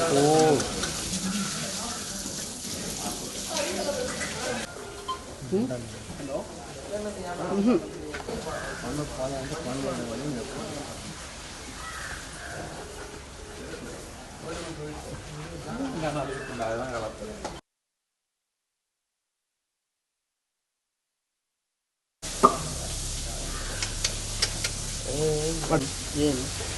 ఓ ఏం ఇక్కడ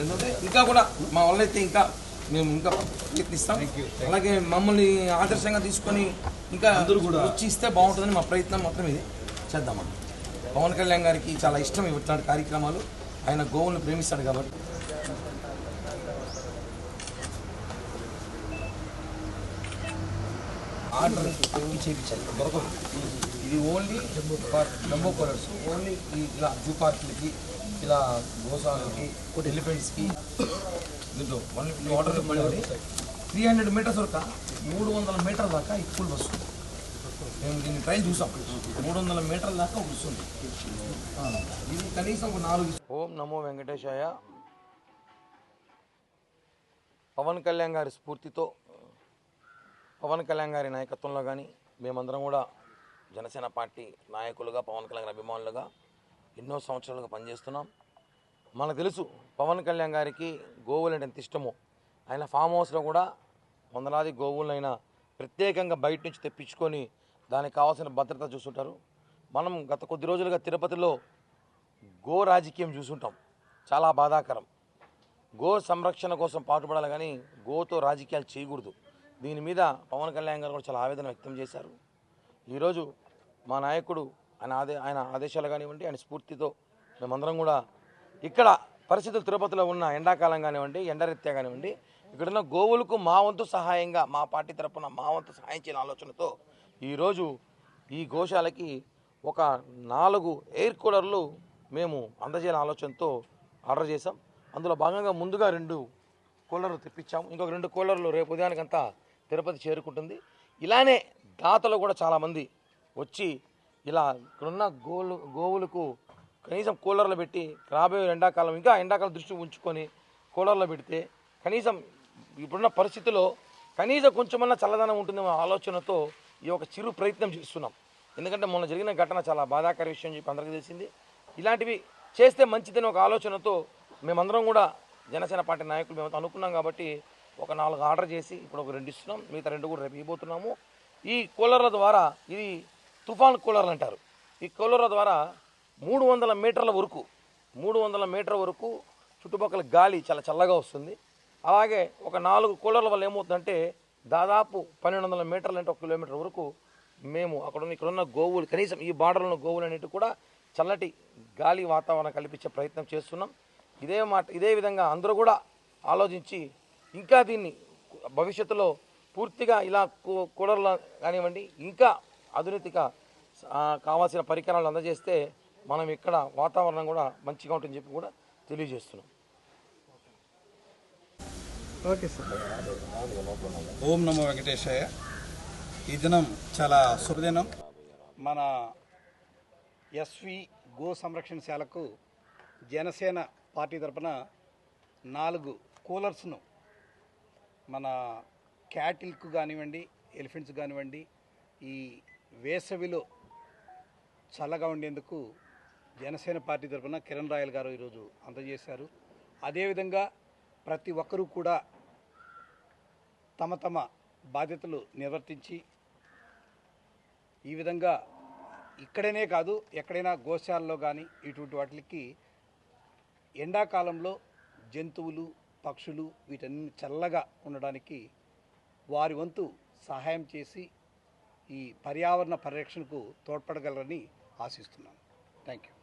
ఎందుకంటే ఇంకా కూడా మా అయితే ఇంకా మేము ఇంకా ప్రయత్నిస్తాం. అలాగే మమ్మల్ని ఆదర్శంగా తీసుకొని ఇంకా అందరూ కూడా వచ్చి ఇస్తే బాగుంటుందని మా ప్రయత్నం మాత్రం ఇది. చేద్దామా పవన్ కళ్యాణ్ గారికి చాలా ఇష్టం ఇట్లాంటి కార్యక్రమాలు. ఆయన గోవులను ప్రేమిస్తాడు కాబట్టి. ఆర్డర్ చేయించాలి దొరకదు ఇది only for jumbo colours. Only ఈ ఇలా జూ పార్కులకి ఇలా గోసాలకి ఎలిఫెంట్స్కి దీంట్లో one order three hundred metres వరకు మూడు వందల మీటర్ దాకా ఈ స్కూల్ బస్సు మేము దీన్ని ట్రైన్ చూసాం మూడు వందల మీటర్ల దాకా ఒక ఇది కనీసం ఒక నాలుగు ఓం నమో వెంకటేశాయ. పవన్ కళ్యాణ్ గారి స్ఫూర్తితో పవన్ కళ్యాణ్ గారి నాయకత్వంలో కానీ మేమందరం కూడా జనసేన పార్టీ నాయకులుగా పవన్ కళ్యాణ్ అభిమానులుగా ఎన్నో సంవత్సరాలుగా పనిచేస్తున్నాం. మనకు తెలుసు పవన్ కళ్యాణ్ గారికి గోవులు అంటే ఎంత ఇష్టమో. ఆయన ఫామ్ హౌస్లో కూడా వందలాది గోవులైనా ప్రత్యేకంగా బయట నుంచి తెప్పించుకొని దానికి కావాల్సిన భద్రత చూస్తుంటారు. మనం గత కొద్ది రోజులుగా తిరుపతిలో గో రాజకీయం చూసుంటాం చాలా బాధాకరం. గో సంరక్షణ కోసం పాటుపడాలి కానీ గోతో రాజకీయాలు చేయకూడదు. దీని మీద పవన్ కళ్యాణ్ గారు కూడా చాలా ఆవేదన వ్యక్తం చేశారు. ఈరోజు మా నాయకుడు ఆయన ఆదే ఆయన ఆదేశాలు కానివ్వండి ఆయన స్ఫూర్తితో మేమందరం కూడా ఇక్కడ పరిస్థితులు తిరుపతిలో ఉన్న ఎండాకాలం కానివ్వండి ఎండరీత్యా కానివ్వండి ఇక్కడున్న గోవులకు మా వంతు సహాయంగా మా పార్టీ తరపున మా వంతు సహాయం చేయాలని ఆలోచనతో ఈరోజు ఈ గోశాలకి ఒక నాలుగు ఎయిర్ కూలర్లు మేము అందజేయాలని ఆలోచనతో ఆర్డర్ చేసాం అందులో భాగంగా ముందుగా రెండు కూలర్లు తెప్పించాము. ఇంకొక రెండు కూలర్లు రేపు ఉదయానికంతా తిరుపతి చేరుకుంటుంది. ఇలానే దాతలు కూడా చాలామంది వచ్చి ఇలా ఇక్కడున్న గోలు గోవులకు కనీసం కూలర్లు పెట్టి రాబోయే ఎండాకాలం ఇంకా ఎండాకాలం దృష్టి ఉంచుకొని కూలర్లు పెడితే కనీసం ఇప్పుడున్న పరిస్థితిలో కనీసం కొంచెమన్నా చల్లదనం ఉంటుందేమో ఆలోచనతో ఈ ఒక చిరు ప్రయత్నం చేస్తున్నాం. ఎందుకంటే మొన్న జరిగిన ఘటన చాలా బాధాకర విషయం చెప్పి అందరికీ తెలిసింది. ఇలాంటివి చేస్తే మంచిదని ఒక ఆలోచనతో మేమందరం కూడా జనసేన పార్టీ నాయకులు మేము అనుకున్నాం కాబట్టి ఒక నాలుగు ఆర్డర్ చేసి ఇప్పుడు ఒక రెండు ఇస్తున్నాం. మిగతా రెండు కూడా రేపు ఇవ్వబోతున్నాము. ఈ కూలర్ల ద్వారా ఇది తుఫాన్ కూలర్లు అంటారు. ఈ కూలర్ల ద్వారా మూడు వందల మీటర్ల వరకు మూడు వందల మీటర్ల వరకు చుట్టుపక్కల గాలి చాలా చల్లగా వస్తుంది. అలాగే ఒక నాలుగు కూలర్ల వల్ల ఏమవుతుందంటే దాదాపు పన్నెండు వందల మీటర్లు అంటే ఒక కిలోమీటర్ వరకు మేము అక్కడ ఉన్న ఇక్కడ ఉన్న గోవులు కనీసం ఈ బార్డర్లో గోవులు అనేవి కూడా చల్లటి గాలి వాతావరణం కల్పించే ప్రయత్నం చేస్తున్నాం. ఇదే మాట ఇదే విధంగా అందరూ కూడా ఆలోచించి ఇంకా దీన్ని భవిష్యత్తులో పూర్తిగా ఇలా కూ- కానివ్వండి ఇంకా ఆధునిక కావాల్సిన పరికరాలు అందజేస్తే మనం ఇక్కడ వాతావరణం కూడా మంచిగా ఉంటుందని చెప్పి కూడా తెలియజేస్తున్నాం. Okay sir. ఓం నమో వెంకటేశాయ. ఈ దినం చాలా శుభదినం. మన ఎస్వి గో సంరక్షణశాలకు జనసేన పార్టీ తరఫున నాలుగు కూలర్స్ను మన క్యాటిల్కు కానివ్వండి ఎలిఫెంట్స్ కానివ్వండి ఈ వేసవిలో చల్లగా ఉండేందుకు జనసేన పార్టీ తరపున కిరణ్ రాయల్ గారు ఈరోజు అందజేశారు. అదేవిధంగా ప్రతి ఒక్కరూ కూడా తమ తమ బాధ్యతలు నిర్వర్తించి ఈ విధంగా ఇక్కడనే కాదు ఎక్కడైనా గోశాలలో కానీ ఇటువంటి వాటికి ఎండాకాలంలో జంతువులు పక్షులు వీటన్ని చల్లగా ఉండడానికి వారి వంతు సహాయం చేసి ఈ పర్యావరణ పరిరక్షణకు తోడ్పడగలరని ఆశిస్తున్నాను. Thank you